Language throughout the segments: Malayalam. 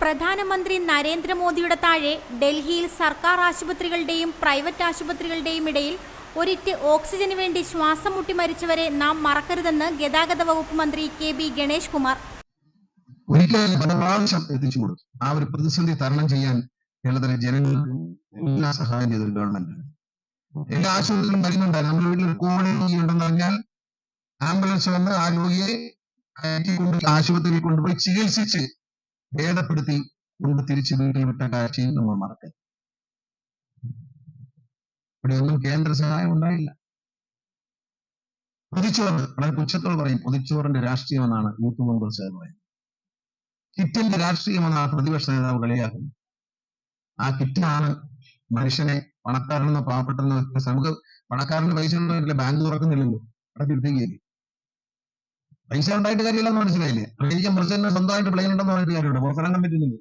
പ്രധാനമന്ത്രി നരേന്ദ്രമോദിയുടെ താഴെ ഡൽഹിയിൽ സർക്കാർ ആശുപത്രികളുടെയും പ്രൈവറ്റ് ആശുപത്രികളുടെയും ഇടയിൽ ഒരിറ്റ് ഓക്സിജന് വേണ്ടി ശ്വാസം മുട്ടി മരിച്ചവരെ നാം മറക്കരുതെന്ന് ഗതാഗത വകുപ്പ് മന്ത്രി കെ ബി ഗണേഷ് കുമാർ. ഒരിക്കലും പല എത്തിച്ചു ആ ഒരു പ്രതിസന്ധി തരണം ചെയ്യാൻ കേരളത്തിലെ ജനങ്ങൾക്ക് എല്ലാ സഹായം ചെയ്തൊരു ഗവൺമെന്റ് എല്ലാ ആശുപത്രിയിലും വരുന്നുണ്ട്. നമ്മുടെ വീട്ടിൽ കോവിഡ് ഉണ്ടെന്ന് പറഞ്ഞാൽ ആംബുലൻസ് വന്ന് ആ രോഗിയെ ആശുപത്രിയിൽ കൊണ്ടുപോയി ചികിത്സിച്ച് ഭേദപ്പെടുത്തി കൊണ്ട് തിരിച്ച് വീട്ടിൽ വിട്ട കാഴ്ചയും നമ്മൾ മറക്കരുത്. ഇവിടെ ഒന്നും കേന്ദ്ര സഹായം ഉണ്ടായില്ല. പൊതിച്ചോറ് വളരെ പുച്ഛത്തോട് പറയും പൊതിച്ചോറിന്റെ രാഷ്ട്രീയം എന്നാണ് യൂത്ത് കോൺഗ്രസ് പറയുന്നത്. കിറ്റിന്റെ രാഷ്ട്രീയം എന്നാണ് പ്രതിപക്ഷ നേതാവ് കളിയാക്കുന്നത്. ആ കിറ്റാണ് മനുഷ്യനെ പണക്കാരനെന്നോ പാവപ്പെട്ടെന്നോ സമൂഹ പണക്കാരന് പൈസ ഉണ്ടോ ബാങ്ക് തുറക്കുന്നില്ലല്ലോ. അവിടെ എടുത്തേക്കില്ലേ പൈസ ഉണ്ടായിട്ട് കാര്യമില്ലെന്ന് മനസ്സിലായില്ലേ? അമേരിക്കൻ പ്രസിഡന്റ് സ്വന്തമായിട്ട് പ്ലെയിൻ ഉണ്ടെന്ന് പറഞ്ഞിട്ട് കാര്യമുണ്ട് പുറത്തിറങ്ങാൻ പറ്റുന്നില്ല.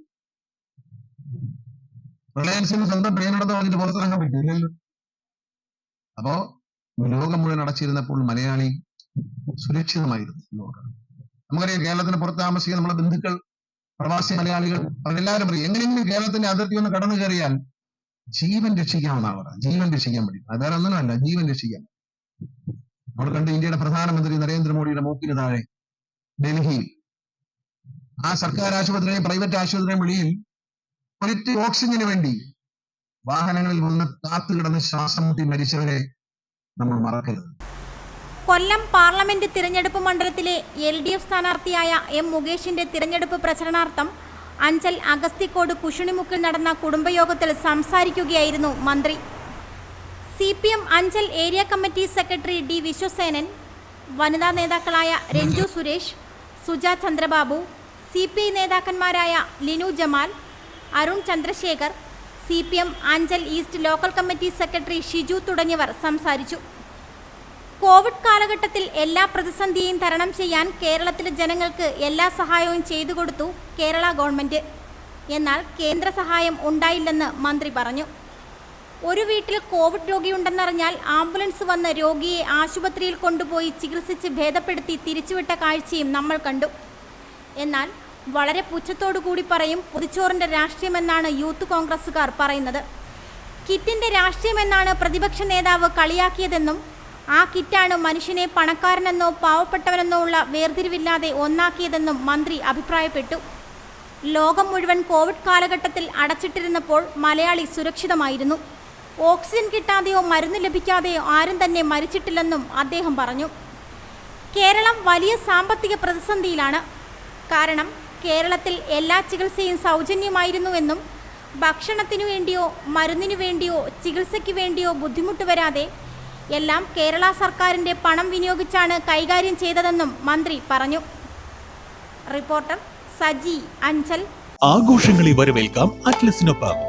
റിലയൻസിന് സ്വന്തം പ്ലെയിൻ ഉണ്ടെന്ന് പറഞ്ഞിട്ട് പുറത്തിറങ്ങാൻ പറ്റില്ലല്ലോ. അപ്പോ ലോകം മുഴുവൻ അടച്ചിരുന്നപ്പോൾ മലയാളി സുരക്ഷിതമായിരുന്നു നമുക്കറിയാം കേരളത്തിന് പുറത്ത് താമസിക്കുന്ന നമ്മുടെ ബന്ധുക്കൾ പ്രവാസി മലയാളികൾ അവരെല്ലാവരും പറയും എങ്ങനെയെങ്കിലും കേരളത്തിന്റെ അതിർത്തി ഒന്ന് കടന്നു കയറിയാൽ ജീവൻ രക്ഷിക്കാമെന്നാണ് പറയുന്നത്. ജീവൻ രക്ഷിക്കാൻ പറ്റും അത് വേറെ ഒന്നുമല്ല ജീവൻ രക്ഷിക്കാൻ നമ്മൾ കണ്ട് ഇന്ത്യയുടെ പ്രധാനമന്ത്രി നരേന്ദ്രമോദിയുടെ മൂക്കിന് താഴെ ഡൽഹിയിൽ ആ സർക്കാർ ആശുപത്രിയും പ്രൈവറ്റ് ആശുപത്രിയും വെളിയിൽ ഒരിറ്റ് ഓക്സിജന് വേണ്ടി വാഹനങ്ങളിൽ വന്ന് കാത്തു കിടന്ന് ശ്വാസം മുട്ടി മരിച്ചവരെ നമ്മൾ മറക്കരുത്. കൊല്ലം പാർലമെന്റ് തിരഞ്ഞെടുപ്പ് മണ്ഡലത്തിലെ എൽ ഡി എഫ് സ്ഥാനാർത്ഥിയായ എം മുകേഷിന്റെ തിരഞ്ഞെടുപ്പ് പ്രചരണാർത്ഥം അഞ്ചൽ അഗസ്തിക്കോട് കുശുണിമുക്കിൽ നടന്ന കുടുംബയോഗത്തിൽ സംസാരിക്കുകയായിരുന്നു മന്ത്രി. C P M Anchal area committee secretary D Vishwasenan വനിതാ നേതാക്കളായ Ranju Suresh Suja Chandrababu C P I നേതാക്കന്മാരായ Linu Jamal Arun Chandrasekhar C P M Anchal east local committee secretary Shiju തുടങ്ങിയവർ സംസാരിച്ചു. കോവിഡ് കാലഘട്ടത്തിൽ എല്ലാ പ്രതിസന്ധിയും തരണം ചെയ്യാൻ കേരളത്തിലെ ജനങ്ങൾക്ക് എല്ലാ സഹായവും ചെയ്തു കൊടുത്തു കേരള ഗവൺമെന്റ് എന്നാൽ കേന്ദ്ര സഹായം ഉണ്ടായില്ലെന്ന് മന്ത്രി പറഞ്ഞു. ഒരു വീട്ടിൽ കോവിഡ് രോഗിയുണ്ടെന്നറിഞ്ഞാൽ ആംബുലൻസ് വന്ന് രോഗിയെ ആശുപത്രിയിൽ കൊണ്ടുപോയി ചികിത്സിച്ച് ഭേദപ്പെടുത്തി തിരിച്ചുവിട്ട കാഴ്ചയും നമ്മൾ കണ്ടു. എന്നാൽ വളരെ കൂടി പറയും പൊതിച്ചോറിന്റെ രാഷ്ട്രീയമെന്നാണ് യൂത്ത് കോൺഗ്രസ്സുകാർ പറയുന്നത്. കിറ്റിന്റെ രാഷ്ട്രീയമെന്നാണ് പ്രതിപക്ഷ നേതാവ് കളിയാക്കിയതെന്നും ആ കിറ്റാണ് മനുഷ്യനെ പണക്കാരനെന്നോ പാവപ്പെട്ടവനെന്നോ ഉള്ള വേർതിരിവില്ലാതെ ഒന്നാക്കിയതെന്നും മന്ത്രി അഭിപ്രായപ്പെട്ടു. ലോകം മുഴുവൻ കോവിഡ് കാലഘട്ടത്തിൽ അടച്ചിട്ടിരുന്നപ്പോൾ മലയാളി സുരക്ഷിതമായിരുന്നു. ഓക്സിജൻ കിട്ടാതെയോ മരുന്ന് ലഭിക്കാതെയോ ആരും തന്നെ മരിച്ചിട്ടില്ലെന്നും അദ്ദേഹം പറഞ്ഞു. കേരളം വലിയ സാമ്പത്തിക പ്രതിസന്ധിയിലാണ്. കാരണം കേരളത്തിൽ എല്ലാ ചികിത്സയും സൗജന്യമായിരുന്നുവെന്നും ഭക്ഷണത്തിനു വേണ്ടിയോ മരുന്നിനു വേണ്ടിയോ ചികിത്സയ്ക്ക് വേണ്ടിയോ ബുദ്ധിമുട്ട് വരാതെ എല്ലാം കേരള സർക്കാരിന്റെ പണം വിനിയോഗിച്ചാണ് കൈകാര്യം ചെയ്തതെന്നും മന്ത്രി പറഞ്ഞു. റിപ്പോർട്ടർ സജി അഞ്ചൽ. ആഘോഷങ്ങളെ വരവേൽക്കാം അറ്റ്ലസിനൊപ്പം.